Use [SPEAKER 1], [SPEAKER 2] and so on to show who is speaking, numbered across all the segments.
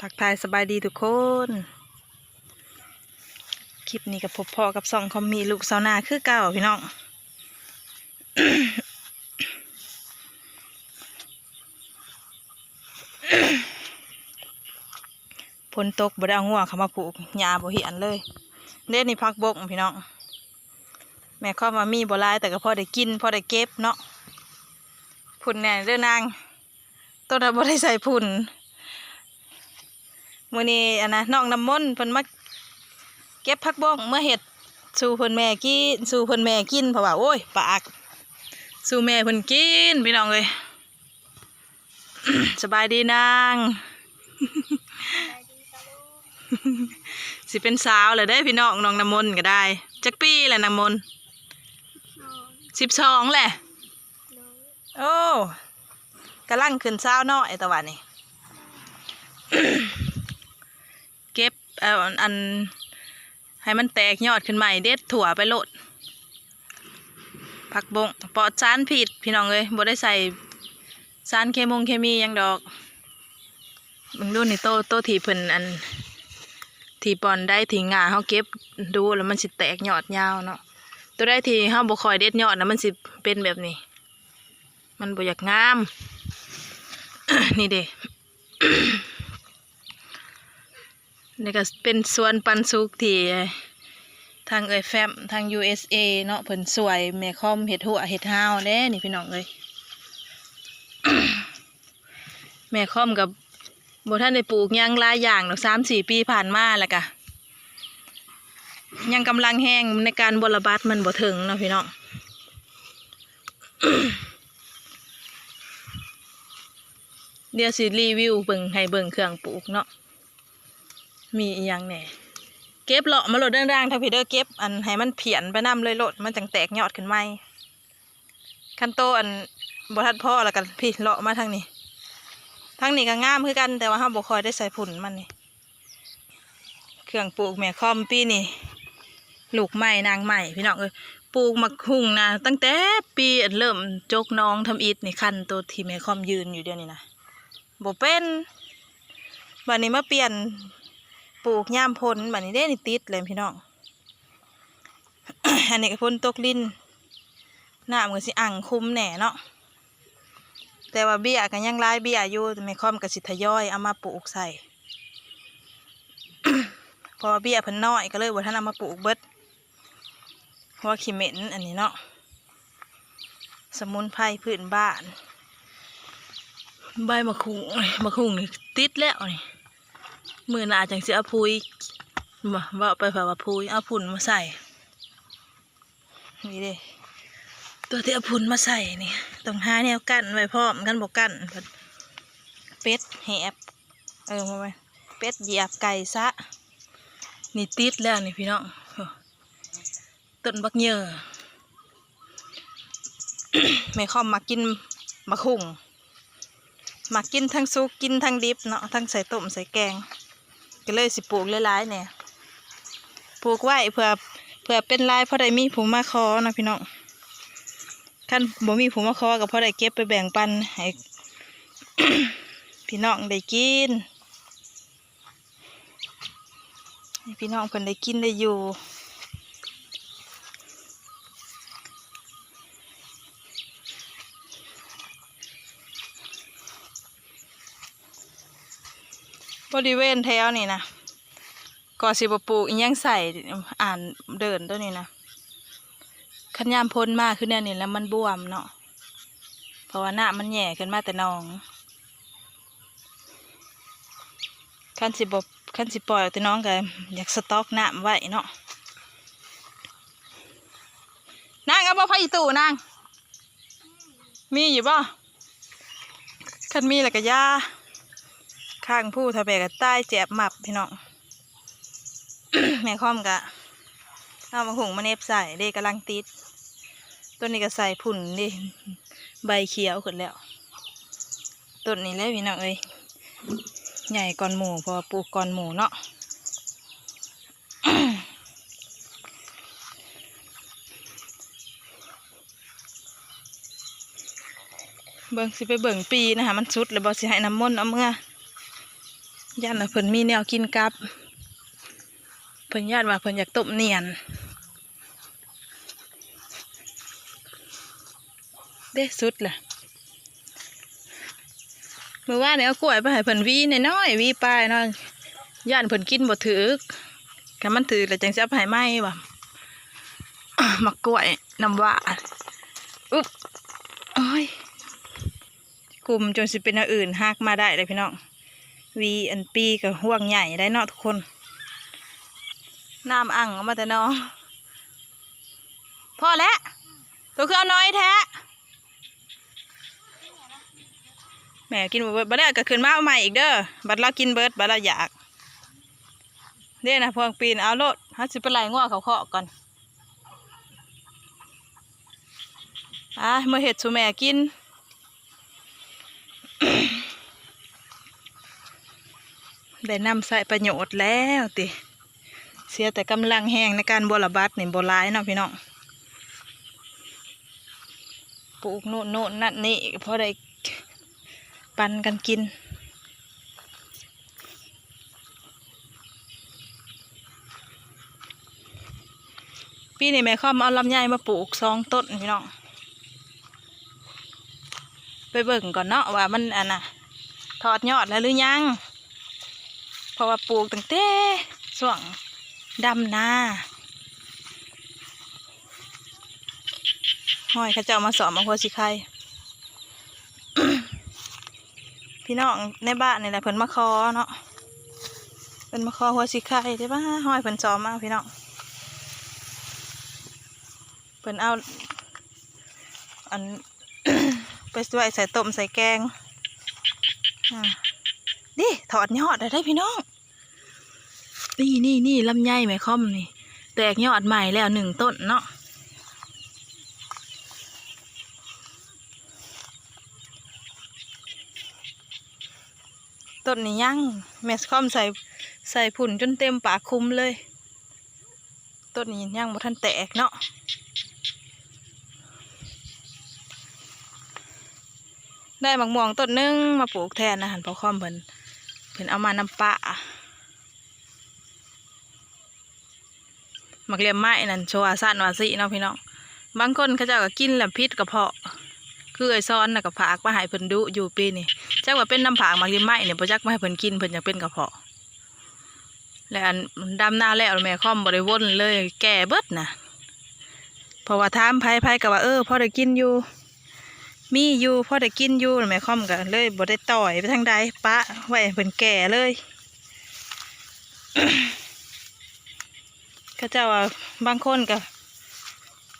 [SPEAKER 1] ทักทายสบายดีทุกคน คลิปนี้กับพบพ่อกับสองคอมมีลูกสาวนาคือเก่าพี่น้องฝนตกบ่ได้เอางัวเขามาผูกหญ้าบ่เหียนเลยเด่นนี่พักบกพี่น้อง แม่ข้อมามีบ่ลายแต่ก็พอได้กินพอได้เก็บเนาะพุ่นแน่เด้อนางต้นนั้นบ่ได้ใส่พุ่น มื้อนี้อันนะน้องน้ำมนต์เพิ่นมาเก็บผักบ้งเมื่อเฮ็ดสู่เพิ่นแม่กินสู่เพิ่นแม่กินเพราะว่าโอ้ยปากสู่แม่เพิ่นกินพี่น้องเอ้ยสบายดีนางสิเป็นสาวเลยได้พี่น้องน้องน้ำมนต์ก็ได้จักปีแหละน้ำมนต์สิบสองแหละ โอ้กำลังขึ้นสาวน้อยแต่ว่านี่ เอาอัน ให้มันแตกยอดขึ้นใหม่เด็ดถั่วไปโลดผักบงปอดสารผิดพี่น้องเอ้ยบ่ได้ใส่สารเคมงเคมียังดอกมึงดูนี่โตโตทีเพิ่นอันทีปอนได้ทีงาเฮาเก็บดูแล้วมันสิแตกยอดยาวเนาะตัวได้ที่เฮาบ่คอยเด็ดยอดนะมันสิเป็นแบบนี้ มันบ่อยากงาม นี่เด้ นี่ก็เป็นสวนปันสุกที่ทางเอ่ยแฟมทาง USA เนาะเพิ่นสวยแม่คอมเห็ดหัวเห็ดห้าวเด้นี่พี่น้องเอ้ยแม่คอมกับบ่ท่านได้ปลูกยังหลายอย่างดอกสามสี่ปีผ่านมาแล้วก็ยังกำลังแห้งในการบระบาดมันบ่ถึงเนาะพี่น้องเดี๋ยวสิรีวิวเบิ่งให้เบิ่งเครื่องปลูกเนาะ มีอีหยังแหน่เก็บเลาะมาโหลดด่างๆถ้าพีเด้อเก็บอันให้มันเพียนไปนํเลยโหลดมันจังแตกยอดขึ้นใหม่คันโตอันบทัดพ่อแล้วกันพี่เลาะมาทางนี้ทางนี้ก็งามคือกันแต่ว่าเฮาบ่ค่อยได้ใส่ผุนมันนี่เครื่องปลูกแม่คอมปีนี่ลูกใหม่นางใหม่พี่น้องเอ้ยปลูกมักหุ่งนะตั้งแต่ปีอันเริ่มจกน้องทำอิฐนี่คันตัวที่แม่คอมยืนอยู่เดี๋ยวนี้นะบ่เป็นบัดนี้มาเปลี่ยน ปลูกย่ามพ้นบัดนี้ได้นี่ติดเลยพี่น้อง อันนี้ก็พ้นตกลิ้นน้ำก็สิอ่างคุมแหน่เนาะ แต่ว่าเบี้ยกันยังหลายเบี้ยอยู่แต่ไม่ค่อมกับสิทยอยเอามาปลูกใส่พราะว่าเบี้ยเพิ่นน้อยก็เลยบ่ทันเอามาปลูกเบิดเพราะว่าขี้เหม็นอันนี้เนาะ สมุนไพรพื้นบ้าน ใบมะคุงมะคุงนี่ติดแล้วนี่ มือหนาจังสิเอาพุยมาว่าไปฝ่าว่าพุยเอาผุนมาใส่นี่เด้ตัวที่เอาพุนมาใส่นี่ต้องหาแนวกั้นไว้พร้อมกันบอกกั้นเป็ดแหบเออมาไว้เป็ดเหยียบไก่ซะนี่ติดแล้วนี่พี่น้องต้นบักเหยอแม่ข้อมมากินมะคุงมากินทั้งซุกกินทั้งดิบเนาะทั้งใส่ต้มใส่แกง ก็เลยสิปลูกหลายๆเนี่ยปลูกไว้เผื่อเผื่อเป็นลายพอได้มีผูมาคอนะพี่น้องขั้นบ่มีผูมาคอกับพ่อได้เก็บไปแบ่งปันให้พี่น้องได้กินพี่น้องเพิ่นได้กินได้อยู่ บริเวณแถวนี่นะก่อสิบปลูกอิหยังใส่อ่านเดินตัวนี้นะขันยามพ้นมากขึ้นเนี่ยนี่แล้วมันบวมเนาะเพราะว่าหน้ามันแหย่ขึ้นมาแต่นองขันสิบขันสิปล่อยแต่น้องก็อยากสต็อกหน้ำไว้เนาะนางเอาบ่พายตู่นางมีอยู่บ่ขันมีแล้วก็ยา ข้างผู้ทะเบกใต้แจบหมับพี่น้องแม่ค่อมกะเอามาหุงมาเน็บใส่เด็กกำลังติดต้นนี้ก็ใส่ผุ่นดิใบเขียวขึ้นแล้วต้นนี้เลยพี่น้องเอ้ยใหญ่ก่อนหมูพอปลูกก่อนหมูเนาะเบิ่งสิไปเบิ่งปีนะคะมันสุดแล้วบอสิให้น้ำมนต์เอาเมื่อ ย่านว่าเพิ่นมีแนวกินกับ เพิ่นย่านว่าเพิ่นอยากต้มเนียน เด้สุดล่ะเมื่อวานเนี่ยเอากล้วยไปให้เพิ่นวีน้อยๆวีปลายนาะย่านเพิ่นกินบ่ถือกคันมันถือแล้วจังสิเอาไปให้ไหมว่ะมักกล้วยน้ำหวาอุ๊บโอ้ยกลุ่มจนสิเป็นอันอื่นหักมาได้เลยพี่น้อง วีอันปีกับห่วงใหญ่ได้เนาะทุกคน น้ำอ่างออกมาแต่น้องพอแล้วตัวคือเอาน้อยแท้แหม่กินเบิร์ดบัดนี้ก็ขึ้นมาเอาใหม่อีกเด้อบัดเรากินเบิร์ดบัดเราอยากเด้นะพวงปีนเอาโลดฮัสิไปไล่ง้อเขาเคาะก่อนอะเมื่อเห็ดสุแม่กิน ได้นำใส่ประโยชน์แล้วติเสียแต่กำลังแห้งในการบวระบัดนี่บร้ายเนาะพี่น้องปลูกโน่นโน่นนั่นนี่พอได้ปันกันกินปีนี้แม่ข้อมเอาลำไยมาปลูกสองต้นพี่น้องไปเบิ่งก่อนเนาะว่ามันอันน่ะถอดยอดแล้วหรือยัง เพราะว่าปลูกตั้งแต่ช่วงดำนาห้อยเขาเจ้ามาสอนมาหัวสิใครพี่น้องในบ้านนี่แหละเพิ่นมาคอเนาะเพิ่นมาคอหัวสิไข่ได้ป่ะห้อยเพิ่นซ้อมมาพี่น้องเพิ่นเอาอันไปสวยใส่ต้มใส่แกงอ่าดิถอดยอดได้ได้พี่น้อง นี่นี่นี่ลำไยแม่ค่อมนี่ แตกยอดใหม่แล้วหนึ่งต้นเนาะต้นนี้ยังแมสคอมใส่ใส่ผุ่นจนเต็มปากคุมเลย ต้นนี้ยังบ่ทันแตกเนาะได้มักม่วงต้นนึงมาปลูกแทนนะหันพอคอมเพิ่นเพิ่นเอามานำปะ มักเลียมไม้นั่นโชว์อาสันวาสิเนาะพี่น้องบางคนเขาเจ้าก็กินแล้วพิษกระเพาะคือไอ้ซ้อนน่ะกับผากมาให้เพิ่นดุอยู่ปีนี่จักว่าเป็นน้ำผากมักลิมไม้เนี่ยบ่จักมาให้เพิ่นกินเพิ่นอยากเป็นกระเพาะ และอันดำหน้าแล้วแม่ค่อมบ่ได้วนเลยแก่เบิดนะเพราะว่าถามไผๆก็ว่าเออพอได้กินอยู่ มีอยู่พอได้กินอยู่แม่ค่อมก็เลยบ่ได้ต่อยไปทางใดปะไว้ให้เพิ่นแก่เลย เขาเจ้าว่าบางคนก็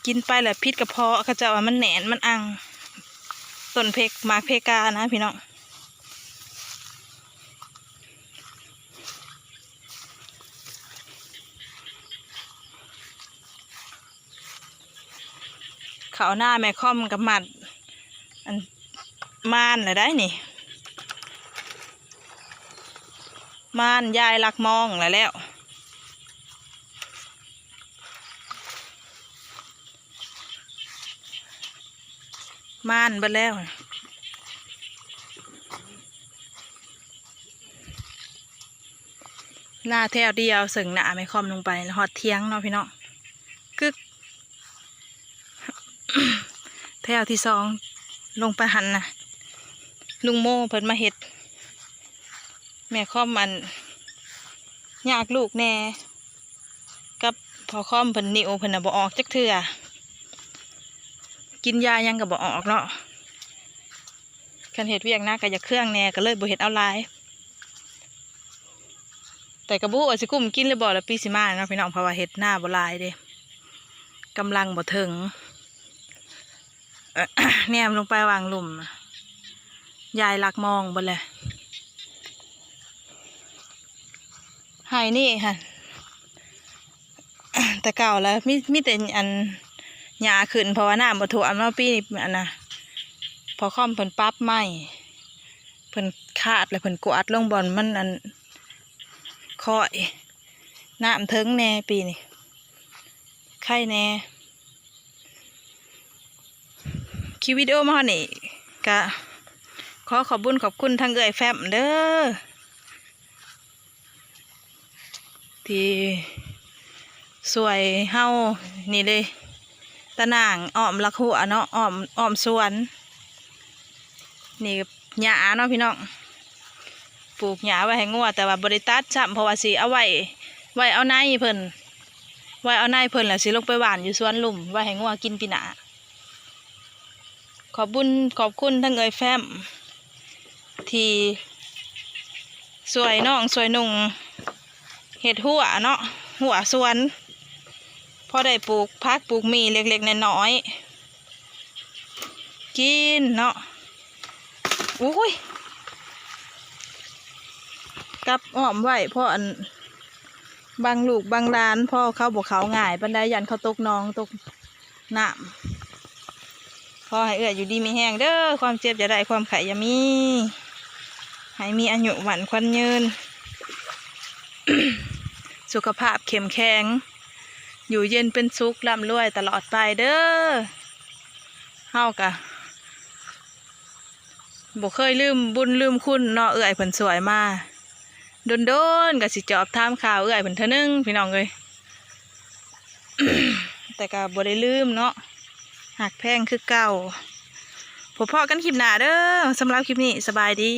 [SPEAKER 1] กินไปแหล้วพิษกระเพาะเขาเจ้าว่ามันแหนนมันอังต้นเพกหมากเพกานะพี่น้องเขาหน้าแม่ค่อมกับหมัดอันม่านเลยได้นี่ม่านยายลักมองแล้วแล้ว ม่านไปแล้วหน้าแถวเดียวสึงหนาไม่คอมลงไปแล้วหอดเทียงเนาะพี่น้องกึกแถวที่สองลงไปหันนะลุงโม่เพิ่นมาเห็ด แม่คอมมันยากลูกแน่ กับพอคอมเพิ่นนิวเพิ่นน่ะบ่ออกจักเทื่อ กินยายังก็บ่ออกเนาะคันเห็ดเวียงหน้าก็อยาเครื่องแหน่ก็เลยบ่เห็ดเอาลาย แต่กระบูว่าสิกุ้มกินหรือบ่ละปีสิมาเนาะพี่น้องเพราะว่าเห็ดหน้าบ่ลายเด้กำลังบ่ถึงเอ่อแนมลงไปวางหลุมน่ะยายลักมองบ่เลยไห้นี่ค่ะ แต่เก่าแล้วมีมีแต่อัน หญ้าขึ้นเพราะว่าน้ำบ่ท่วมเนาะปีนี้อันน่ะพอค่อมเพิ่นปรั๊บไม้เพิ่นคาดแล้วเพิ่นกวาดลงบอนมันอันคอยน้ำเทิงแน่ปีนี้ไข่แน่คลิปวิดีโอมาฮอดนี่ก็ขอขอบุญขอบคุณทางเอ่ยแฟมเด้อที่สวยเฮานี่เลย ตะนางอ้อมลักหัวเนาะอ้อมอ้อมสวน นี่หญ้าเนาะพี่น้องปลูกหญ้าไว้ให้งัวแต่ว่าบริตัดซ้ำเพราะว่าสิเอาไว้ไว้เอาในเพิ่นไว้เอาในเพิ่นแล้วสิลงไปหวานอยู่สวนลุ่มไว้ให้งัวกินปีหนาขอบบุญขอบคุณทั้งเอ่ยแฟมที่สวยน้องสวยนุ่งเห็ดหัวเนาะหัวสวน พอได้ปลูกพักปลูกมีเล็กๆน้อยๆกินเนาะอุ้ยกลับอ้อมไว้เพราะอันบางลูกบางร้านพ่อเขาบอกเขาง่ายปันไดยันเขาตกน้องตกหน้ำพอให้เอื้ออยู่ดีมีแห้งเด้อความเจ็บจะได้ความไข่อยามีให้มีอายุหวันควันยืน สุขภาพเข้มแข็ง อยู่เย็นเป็นสุขร่ำรวยตลอดไปเด้อเฮากะบ่เคยลืมบุญลืมคุณเนาะเอื้อยเพิ่นสวยมาโดนโดนๆก็สิจอบถามข่าวเอื้อยเพิ่นเท่านึงพี่น้องเลยแต่ก็บ่ได้ลืมเนาะหักแพงคือเก่าพบพอกันคลิปหน้าเด้อสำหรับคลิปนี้สบายดี